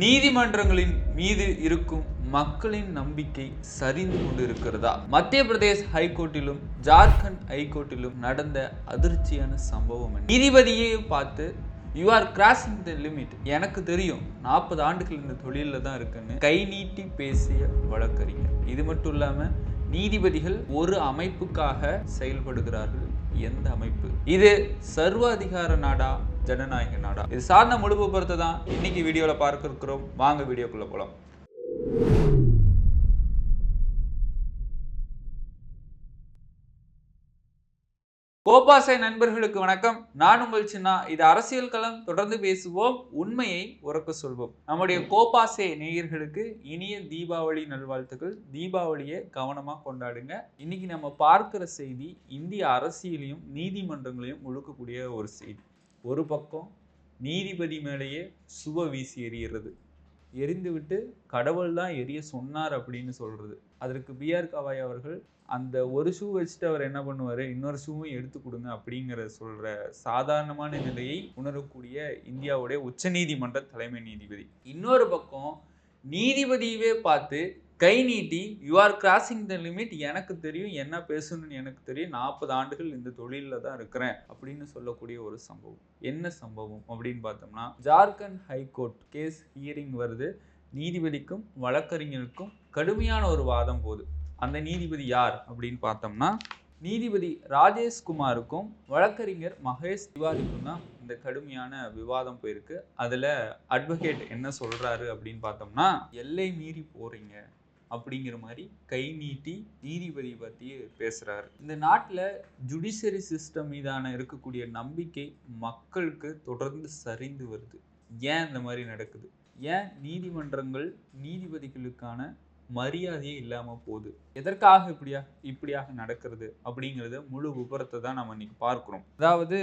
நீதிமன்றங்களின் மீது இருக்கும் மக்களின் நம்பிக்கை சரிந்து கொண்டு இருக்கிறதா மத்திய பிரதேஷ் ஹைகோர்ட்டிலும் ஜார்க்கண்ட் ஹைகோர்ட்டிலும் நடந்த அதிர்ச்சியான சம்பவம் என்ன? நீதிபதியே பார்த்து you are crossing the limit எனக்கு தெரியும் நாற்பது ஆண்டுகள் இந்த தொழிலில் தான் இருக்குன்னு கை நீட்டி பேசிய வழக்கறிஞர். இது மட்டும் இல்லாமல் நீதிபதிகள் ஒரு அமைப்புக்காக செயல்படுகிறார்கள். எந்த அமைப்பு? இது சர்வாதிகார நாடா ஜனநாயக நாடா. இது சார்ந்த முழு பொறுத்து தான் இன்னைக்கு வீடியோல பார்க்க இருக்கிறோம் வாங்க வீடியோக்குள்ள போலாம். கோபாசை நண்பர்களுக்கு வணக்கம். நான் உங்கள் சின்னா. இது அரசியல் களம். தொடர்ந்து பேசுவோம். உண்மையை உறக்க சொல்வோம். நம்முடைய கோபாசே நேயர்களுக்கு இனிய தீபாவளி நல்வாழ்த்துக்கள். தீபாவளியை கவனமா கொண்டாடுங்க. இன்னைக்கு நம்ம பார்க்கிற செய்தி இந்திய அரசியலையும் நீதிமன்றங்களையும் ஒழுக்கக்கூடிய ஒரு செய்தி. ஒரு பக்கம் நீதிபதி மேலேயே சுவ வீசி எறிகிறது. எரிந்துவிட்டு கடவுள் தான் எரிய சொன்னார் அப்படின்னு சொல்கிறது அதற்கு பிஆர் கவாய் அவர்கள் அந்த ஒரு ஷூ வச்சுட்டு அவர் என்ன பண்ணுவார்? இன்னொரு ஷூவும் எடுத்து கொடுங்க அப்படிங்கிற சொல்கிற சாதாரணமான நிலையை உணரக்கூடிய இந்தியாவுடைய உச்சநீதிமன்ற தலைமை நீதிபதி. இன்னொரு பக்கம் நீதிபதியவே பார்த்து கை நீட்டி you are crossing the limit எனக்கு தெரியும் என்ன பேசணும்னு எனக்கு தெரியும். நாற்பது ஆண்டுகள் இந்த தொழிலில் தான் இருக்கிறேன் அப்படின்னு சொல்லக்கூடிய ஒரு சம்பவம். என்ன சம்பவம் அப்படின்னு பார்த்தோம்னா ஜார்க்கண்ட் ஹைகோர்ட் கேஸ் ஹியரிங் வருது. நீதிபதிக்கும் வழக்கறிஞருக்கும் கடுமையான ஒரு வாதம் போகுது. அந்த நீதிபதி யார் அப்படின்னு பார்த்தோம்னா நீதிபதி ராஜேஷ்குமாருக்கும் வழக்கறிஞர் மகேஷ் திவாரிக்கும் தான் இந்த கடுமையான விவாதம் போயிருக்கு. அதில் அட்வொகேட் என்ன சொல்கிறாரு அப்படின்னு பார்த்தோம்னா எல்லை மீறி போகிறீங்க அப்படிங்கிற மாதிரி கை நீட்டி நீதிபதி பற்றி பேசுகிறாரு இந்த நாட்டில் ஜுடிஷியரி சிஸ்டம் மீதான இருக்கக்கூடிய நம்பிக்கை மக்களுக்கு தொடர்ந்து சரிந்து வருது. ஏன் இந்த மாதிரி நடக்குது? ஏன் நீதிமன்றங்கள் நீதிபதிகளுக்கான மரியாதையே இல்லாமல் போகுது? எதற்காக இப்படியா இப்படியாக நடக்கிறது அப்படிங்கிறத முழு விபரத்தை தான் நம்ம இன்னைக்கு பார்க்குறோம். அதாவது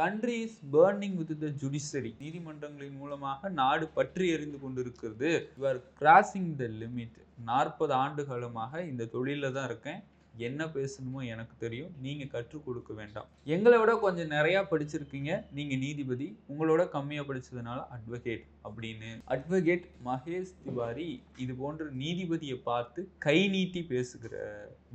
country is burning with the judiciary நீதிமன்றங்களின் மூலமாக நாடு பற்றி எறிந்து கொண்டிருக்கிறது. You are crossing the limit நாற்பது ஆண்டு காலமாக இந்த தொழிலில் தான் இருக்கேன். என்ன பேசணுமோ எனக்கு தெரியும். நீங்கள் கற்றுக் கொடுக்க வேண்டாம். எங்களை விட கொஞ்சம் நிறையா படிச்சிருக்கீங்க. நீங்கள் நீதிபதி. உங்களோட கம்மியாக படித்ததுனால அட்வொகேட் அப்படின்னு. அட்வொகேட் மகேஷ் திவாரி இது போன்ற நீதிபதியை பார்த்து கை நீட்டி பேசுகிற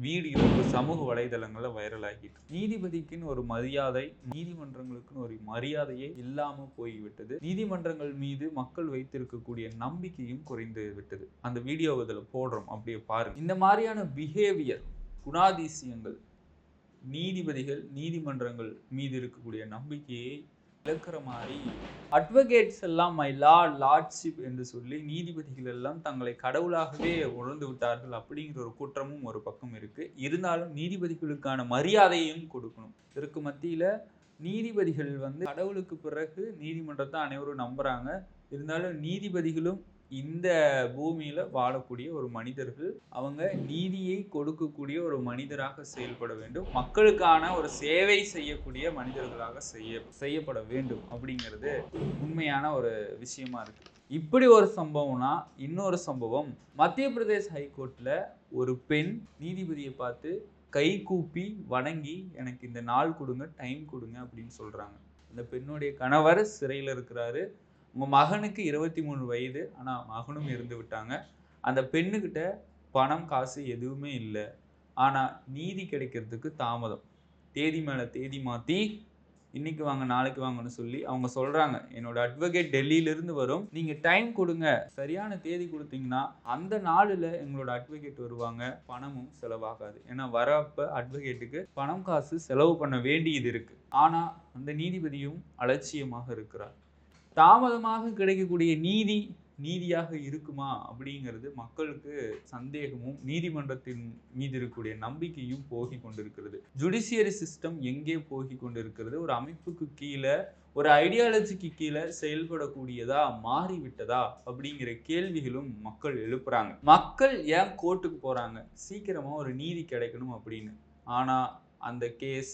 வீடியோ இப்போ சமூக வலைதளங்களில் வைரல் ஆகிட்டு. நீதிபதிக்குன்னு ஒரு மரியாதை நீதிமன்றங்களுக்குன்னு ஒரு மரியாதையே இல்லாமல் போய்விட்டது. நீதிமன்றங்கள் மீது மக்கள் வைத்திருக்கக்கூடிய நம்பிக்கையும் குறைந்து விட்டது. அந்த வீடியோ இதில் போடுறோம். அப்படியே பாருங்க. இந்த மாதிரியான பிஹேவியர் குணாதிசயங்கள் நீதிபதிகள் நீதிமன்றங்கள் மீது இருக்கக்கூடிய நம்பிக்கையை இழக்கிற மாதிரி அட்வொகேட்ஸ் எல்லாம் மை லா லார்ட்ஷிப் என்று சொல்லி நீதிபதிகள் எல்லாம் தங்களை கடவுளாகவே உணர்ந்து விட்டார்கள் அப்படிங்கிற ஒரு குற்றமும் ஒரு பக்கம் இருக்கு. இருந்தாலும் நீதிபதிகளுக்கான மரியாதையும் கொடுக்கணும். இதற்கு மத்தியில நீதிபதிகள் வந்து கடவுளுக்கு பிறகு நீதிமன்றத்தை அனைவரும் நம்புறாங்க. இருந்தாலும் நீதிபதிகளும் இந்த பூமியில வாழக்கூடிய ஒரு மனிதர்கள் அவங்க நீதியை கொடுக்கக்கூடிய ஒரு மனிதராக செயல்பட வேண்டும். மக்களுக்கான ஒரு சேவை செய்யக்கூடிய மனிதர்களாக செய்ய செய்யப்பட வேண்டும் அப்படிங்கிறது உண்மையான ஒரு விஷயமா இருக்கு. இப்படி ஒரு சம்பவம்னா இன்னொரு சம்பவம். மத்திய பிரதேஷ் ஹைகோர்ட்ல ஒரு பெண் நீதிபதியை பார்த்து கை கூப்பி வணங்கி எனக்கு இந்த நாள் கொடுங்க டைம் கொடுங்க அப்படின்னு சொல்றாங்க. அந்த பெண்ணுடைய கணவர் சிறையில் இருக்கிறாரு. உங்கள் மகனுக்கு இருபத்தி மூணு வயது ஆனால் மகனும் இருந்து விட்டாங்க. அந்த பெண்ணுக்கிட்ட பணம் காசு எதுவுமே இல்லை. ஆனால் நீதி கிடைக்கிறதுக்கு தாமதம். தேதி மேலே தேதி மாற்றி இன்னைக்கு வாங்க நாளைக்கு வாங்கன்னு சொல்லி அவங்க சொல்கிறாங்க என்னோட அட்வொகேட் டெல்லியிலிருந்து வரும். நீங்கள் டைம் கொடுங்க. சரியான தேதி கொடுத்தீங்கன்னா அந்த நாளில் எங்களோட அட்வொகேட் வருவாங்க. பணமும் செலவாகாது. ஏன்னா வரப்ப அட்வொகேட்டுக்கு பணம் காசு செலவு பண்ண வேண்டியது இருக்குது ஆனால் அந்த நீதிபதியும் அலட்சியமாக இருக்கிறார். தாமதமாக கிடைக்கக்கூடிய நீதி நீதியாக இருக்குமா அப்படிங்கிறது மக்களுக்கு சந்தேகமும் நீதிமன்றத்தின் மீது இருக்கக்கூடிய நம்பிக்கையும் போகி கொண்டிருக்கிறது. ஜுடிஷியரி சிஸ்டம் எங்கே போகி கொண்டிருக்கிறது? ஒரு அமைப்புக்கு கீழே ஒரு ஐடியாலஜிக்கு கீழே செயல்படக்கூடியதா மாறிவிட்டதா அப்படிங்கிற கேள்விகளும் மக்கள் எழுப்புறாங்க. மக்கள் ஏன் கோர்ட்டுக்கு போறாங்க? சீக்கிரமா ஒரு நீதி கிடைக்கணும் அப்படின்னு. ஆனா அந்த கேஸ்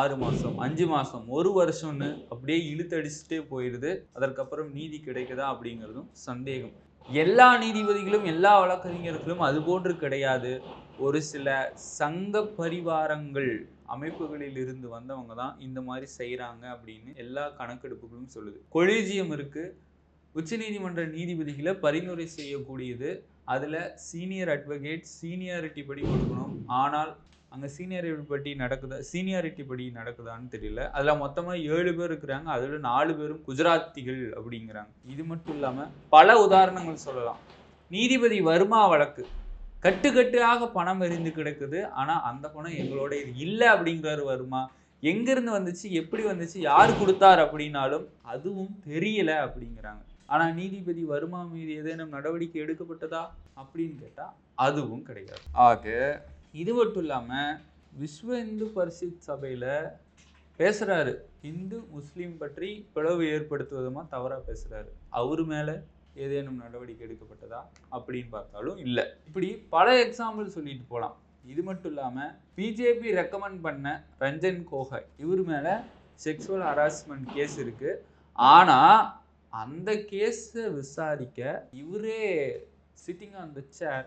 ஆறு மாதம் அஞ்சு மாதம் ஒரு வருஷம்னு அப்படியே இழுத்தடிச்சுட்டே போயிடுது அதற்கப்புறம் நீதி கிடைக்குதா அப்படிங்கிறதும் சந்தேகம். எல்லா நீதிபதிகளும் எல்லா வழக்கறிஞர்களும் அது போன்று கிடையாது. ஒரு சில சங்க பரிவாரங்கள் அமைப்புகளில் இருந்து வந்தவங்க தான் இந்த மாதிரி செய்கிறாங்க அப்படின்னு எல்லா கணக்கெடுப்புகளும் சொல்லுது. கொலீஜியம் இருக்குது உச்சநீதிமன்ற நீதிபதிகளை பரிந்துரை செய்யக்கூடியது. அதில் சீனியர் அட்வொகேட் சீனியாரிட்டி படி கொடுக்கணும். ஆனால் அங்கே சீனியாரிட்டி படி நடக்குதா சீனியாரிட்டி படி நடக்குதான்னு தெரியல. அதில் மொத்தமாக ஏழு பேர் இருக்கிறாங்க. அதில் நாலு பேரும் குஜராத்திகள் அப்படிங்கிறாங்க. இது மட்டும் இல்லாமல் பல உதாரணங்கள் சொல்லலாம். நீதிபதி வர்மா வழக்கு. கட்டுக்கட்டாக பணம் எரிந்து கிடக்குது. ஆனால் அந்த பணம் எங்களோட இது இல்லை அப்படிங்கிறாரு வர்மா. எங்கேருந்து வந்துச்சு எப்படி வந்துச்சு யார் கொடுத்தார் அப்படின்னாலும் அதுவும் தெரியல அப்படிங்கிறாங்க. ஆனால் நீதிபதி வர்மா மீது ஏதேனும் நடவடிக்கை எடுக்கப்பட்டதா அப்படின்னு கேட்டால் அதுவும் கிடையாது. ஆக இது மட்டும் இல்லாமல் விஸ்வ இந்து பரிசித் சபையில் பேசுகிறாரு இந்து முஸ்லீம் பற்றி பிளவு ஏற்படுத்துவதுமா தவறாக பேசுகிறாரு அவர் மேலே ஏதேனும் நடவடிக்கை எடுக்கப்பட்டதா அப்படின்னு பார்த்தாலும் இல்லை. இப்படி பல எக்ஸாம்பிள் சொல்லிட்டு போகலாம் இது மட்டும் இல்லாமல் பிஜேபி ரெக்கமெண்ட் பண்ண ரஞ்சன் கோகை இவர் மேலே செக்ஸுவல் ஹராஸ்மெண்ட் கேஸ் இருக்குது ஆனால் அந்த கேஸை விசாரிக்க இவரே sitting on the chair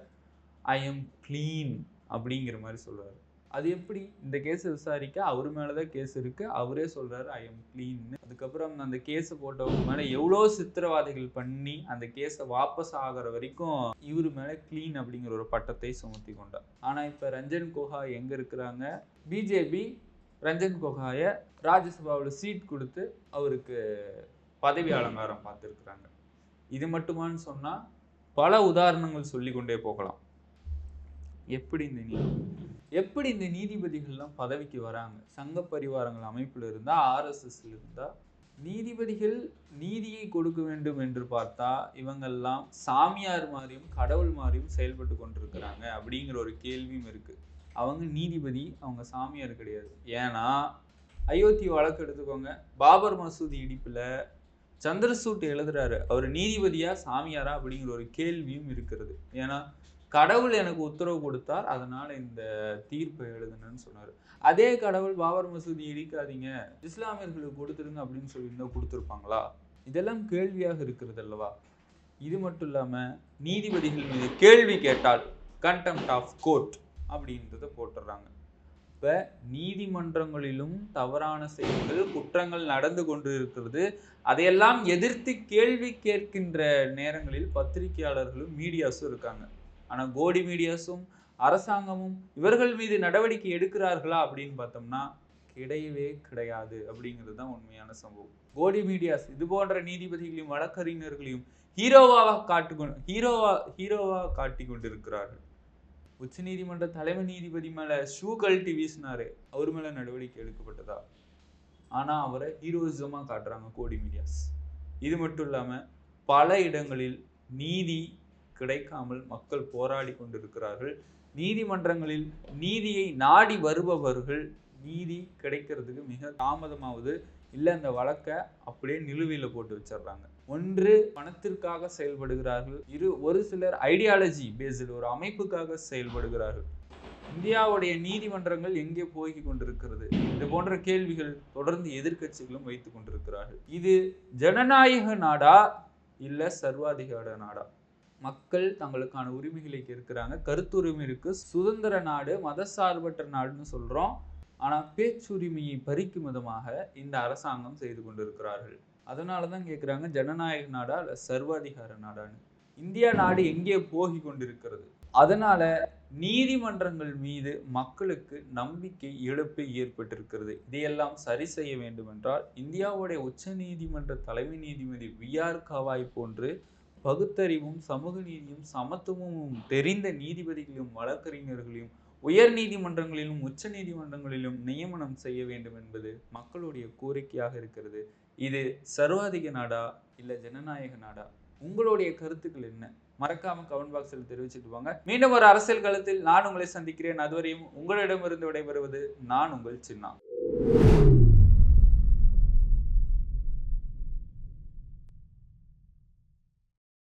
I am clean அப்படிங்கிற மாதிரி சொல்றாரு. அது எப்படி? இந்த கேஸை விசாரிக்க அவர் மேலே தான் கேஸ் இருக்குது அவரே சொல்கிறாரு ஐ எம் க்ளீன்னு அதுக்கப்புறம் அந்த கேஸை போட்டவங்க மேலே எவ்வளோ சித்திரவாதைகள் பண்ணி அந்த கேஸை வாபஸ் ஆகிற வரைக்கும் இவர் மேலே க்ளீன் அப்படிங்கிற ஒரு பட்டத்தை சுமத்தி கொண்டார். ஆனால் இப்போ ரஞ்சன் கோஹா எங்கே இருக்கிறாங்க? பிஜேபி ரஞ்சன் கோகாயை ராஜ்யசபாவில் சீட் கொடுத்து அவருக்கு பதவி அலங்காரம் பார்த்துருக்குறாங்க. இது மட்டுமான்னு சொன்னால் பல உதாரணங்கள் சொல்லிக்கொண்டே போகலாம். எப்படி இந்த நீதி எப்படி இந்த நீதிபதிகள்லாம் பதவிக்கு வராங்க? சங்க பரிவாரங்கள் அமைப்பில் இருந்தால் ஆர்எஸ்எஸ்ல இருந்தால் நீதிபதிகள் நீதியை கொடுக்க வேண்டும் என்று பார்த்தா இவங்கெல்லாம் சாமியார் மாதிரியும் கடவுள் மாதிரியும் செயல்பட்டு கொண்டிருக்கிறாங்க அப்படிங்கிற ஒரு கேள்வியும் இருக்குது அவங்க நீதிபதி அவங்க சாமியார் கிடையாது. ஏன்னா அயோத்தி வழக்கு எடுத்துக்கோங்க. பாபர் மசூதி இடிப்பில் சந்திரசூட் எழுதுறாரு. அவர் நீதிபதியா சாமியாரா அப்படிங்கிற ஒரு கேள்வியும் இருக்கிறது. ஏன்னா கடவுள் எனக்கு உத்தரவு கொடுத்தார் அதனால இந்த தீர்ப்பை எழுதுனேன்னு சொன்னார். அதே கடவுள் பாபர் மசூதி இடிக்காதீங்க இஸ்லாமியர்களுக்கு கொடுத்துருங்க அப்படின்னு சொல்லியிருந்தா கொடுத்துருப்பாங்களா? இதெல்லாம் கேள்வியாக இருக்கிறது அல்லவா? இது மட்டும் இல்லாமல் நீதிபதிகள் மீது கேள்வி கேட்டால் கண்டெம்ட் ஆஃப் கோர்ட் அப்படின்றத போட்டுடுறாங்க இப்போ நீதிமன்றங்களிலும் தவறான செயல்கள் குற்றங்கள் நடந்து கொண்டு இருக்கிறது அதையெல்லாம் எதிர்த்து கேள்வி கேட்கின்ற நேரங்களில் பத்திரிகையாளர்களும் மீடியாஸும் இருக்காங்க. ஆனால் கோடி மீடியாஸும் அரசாங்கமும் இவர்கள் மீது நடவடிக்கை எடுக்கிறார்களா அப்படின்னு பார்த்தோம்னா கிடையவே கிடையாது அப்படிங்கிறது தான் உண்மையான சம்பவம். கோடி மீடியாஸ் இது போன்ற நீதிபதிகளையும் வழக்கறிஞர்களையும் ஹீரோவாக காட்டு ஹீரோவா ஹீரோவாக காட்டி கொண்டிருக்கிறார்கள் உச்ச நீதிமன்ற தலைமை நீதிபதி மேலே ஷூ கழட்டி வீசினாரு அவர் மேலே நடவடிக்கை எடுக்கப்பட்டதா? ஆனால் அவரை ஹீரோயிசமாக காட்டுறாங்க கோடி மீடியாஸ். இது மட்டும் இல்லாமல் பல இடங்களில் நீதி கிடைக்காமல் மக்கள் போராடி கொண்டிருக்கிறார்கள். நீதிமன்றங்களில் நீதியை நாடி வருபவர்கள் நீதி கிடைக்கிறதுக்கு மிக தாமதமாவது இல்லை அந்த வழக்கை அப்படியே நிலுவையில் போட்டு வச்சிடுறாங்க ஒன்று பணத்திற்காக செயல்படுகிறார்கள். இரு ஒரு சிலர் ஐடியாலஜி பேஸ்டு ஒரு அமைப்புக்காக செயல்படுகிறார்கள். இந்தியாவுடைய நீதிமன்றங்கள் எங்கே போய் கொண்டிருக்கிறது? இது போன்ற கேள்விகள் தொடர்ந்து எதிர்க்கட்சிகளும் வைத்துக் கொண்டிருக்கிறார்கள். இது ஜனநாயக நாடா இல்லை சர்வாதிகார நாடா? மக்கள் தங்களுக்கான உரிமைகளை இருக்கிறாங்க கருத்துரிமை இருக்கு சுதந்திர நாடு மதசார்பற்ற நாடுன்னு சொல்றோம். ஆனால் பேச்சுரிமையை பறிக்கும் விதமாக இந்த அரசாங்கம் செய்து கொண்டிருக்கிறார்கள். அதனால தான் கேட்குறாங்க ஜனநாயக நாடா இல்லை சர்வாதிகார நாடான்னு. இந்தியா நாடு எங்கே போகி கொண்டிருக்கிறது? அதனால நீதிமன்றங்கள் மீது மக்களுக்கு நம்பிக்கை இழப்பு ஏற்பட்டிருக்கிறது. இதையெல்லாம் சரி செய்ய வேண்டும் என்றால் இந்தியாவுடைய உச்ச நீதிமன்ற தலைமை நீதிபதி வி. ஆர். கவாய் போன்று பகுத்தறிவும் சமூக நீதியும் சமத்துவமும் தெரிந்த நீதிபதிகளையும் வழக்கறிஞர்களையும் உயர் நீதிமன்றங்களிலும் உச்ச நீதிமன்றங்களிலும் நியமனம் செய்ய வேண்டும் என்பது மக்களுடைய கோரிக்கையாக இருக்கிறது. இது சர்வாதிக நாடா இல்லை ஜனநாயக நாடா? உங்களுடைய கருத்துக்கள் என்ன? மறக்காம கமெண்ட் பாக்ஸில் தெரிவிச்சுட்டு போங்க. மீண்டும் ஒரு அரசியல் களத்தில் நான் உங்களை சந்திக்கிறேன். அதுவரையும் உங்களிடமிருந்து விடைபெறுவது நான் உங்கள் சின்னா.